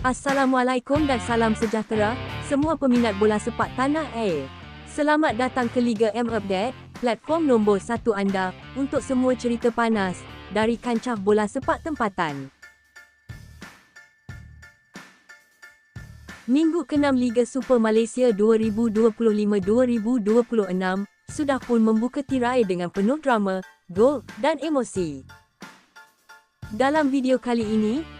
Assalamualaikum dan salam sejahtera semua peminat bola sepak tanah air. Selamat datang ke Liga M Update, platform nombor satu anda untuk semua cerita panas dari kancah bola sepak tempatan. Minggu ke-6 Liga Super Malaysia 2025-2026 sudah pun membuka tirai dengan penuh drama, gol dan emosi. Dalam video kali ini,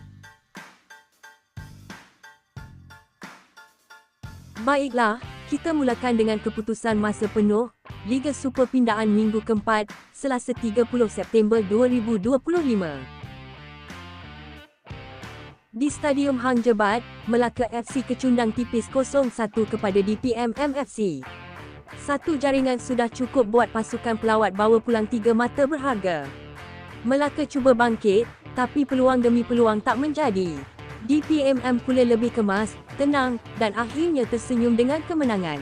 Baiklah, kita mulakan dengan keputusan masa penuh Liga Super Pindaan minggu keempat, Selasa 30 September 2025. Di Stadium Hang Jebat, Melaka FC kecundang tipis 0-1 kepada DPM MFC. Satu jaringan sudah cukup buat pasukan pelawat bawa pulang tiga mata berharga. Melaka cuba bangkit, tapi peluang demi peluang tak menjadi. DPMM pula lebih kemas, tenang dan akhirnya tersenyum dengan kemenangan.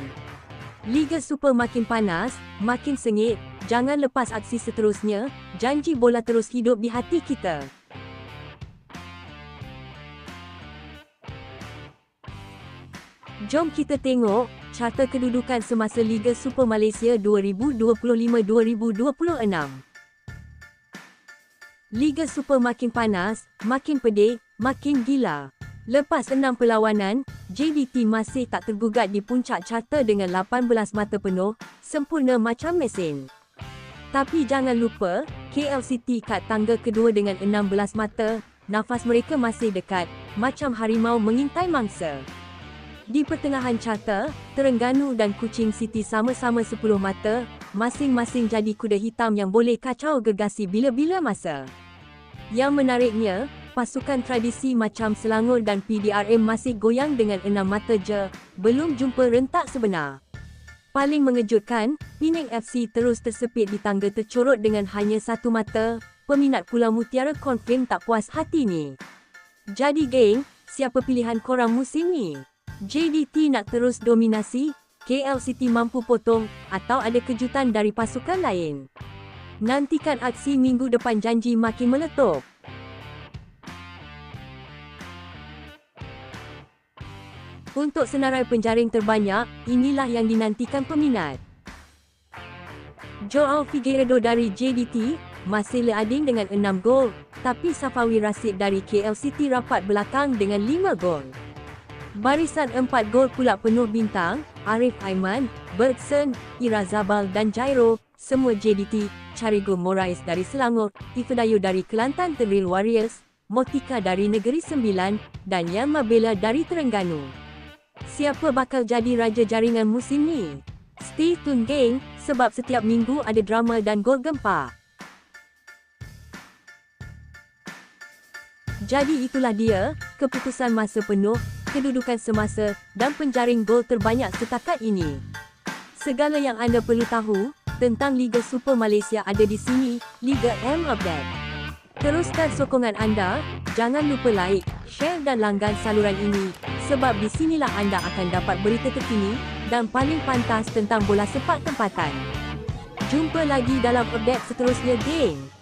Liga Super makin panas, makin sengit, jangan lepas aksi seterusnya, janji bola terus hidup di hati kita. Jom kita tengok carta kedudukan semasa Liga Super Malaysia 2025-2026. Liga Super makin panas, makin pedih, makin gila. Lepas enam perlawanan, JDT masih tak tergugat di puncak carta dengan 18 mata penuh, sempurna macam mesin. Tapi jangan lupa, KLCT kat tangga kedua dengan 16 mata, nafas mereka masih dekat, macam harimau mengintai mangsa. Di pertengahan carta, Terengganu dan Kuching City sama-sama 10 mata, masing-masing jadi kuda hitam yang boleh kacau gegasi bila-bila masa. Yang menariknya, pasukan tradisi macam Selangor dan PDRM masih goyang dengan enam mata je, belum jumpa rentak sebenar. Paling mengejutkan, Penang FC terus tersepit di tangga tercorot dengan hanya satu mata, peminat Pulau Mutiara konfirm tak puas hati ni. Jadi geng, siapa pilihan korang musim ni? JDT nak terus dominasi, KL City mampu potong atau ada kejutan dari pasukan lain. Nantikan aksi minggu depan janji makin meletup. Untuk senarai penjaring terbanyak, inilah yang dinantikan peminat. Joao Figueiredo dari JDT masih leading dengan 6 gol, tapi Safawi Rasid dari KL City rapat belakang dengan 5 gol. Barisan empat gol pula penuh bintang, Arif Aiman, Bergson, Ira Zabal dan Jairo, semua JDT, Carigo Morais dari Selangor, Ifedayu dari Kelantan Teril Warriors, Motika dari Negeri Sembilan, dan Yan Mabela dari Terengganu. Siapa bakal jadi raja jaringan musim ni? Stay tune geng, sebab setiap minggu ada drama dan gol gempa. Jadi itulah dia, keputusan masa penuh, kedudukan semasa dan penjaring gol terbanyak setakat ini. Segala yang anda perlu tahu tentang Liga Super Malaysia ada di sini, Liga M Update. Teruskan sokongan anda, jangan lupa like, share dan langgan saluran ini sebab di sinilah anda akan dapat berita terkini dan paling pantas tentang bola sepak tempatan. Jumpa lagi dalam update seterusnya, geng.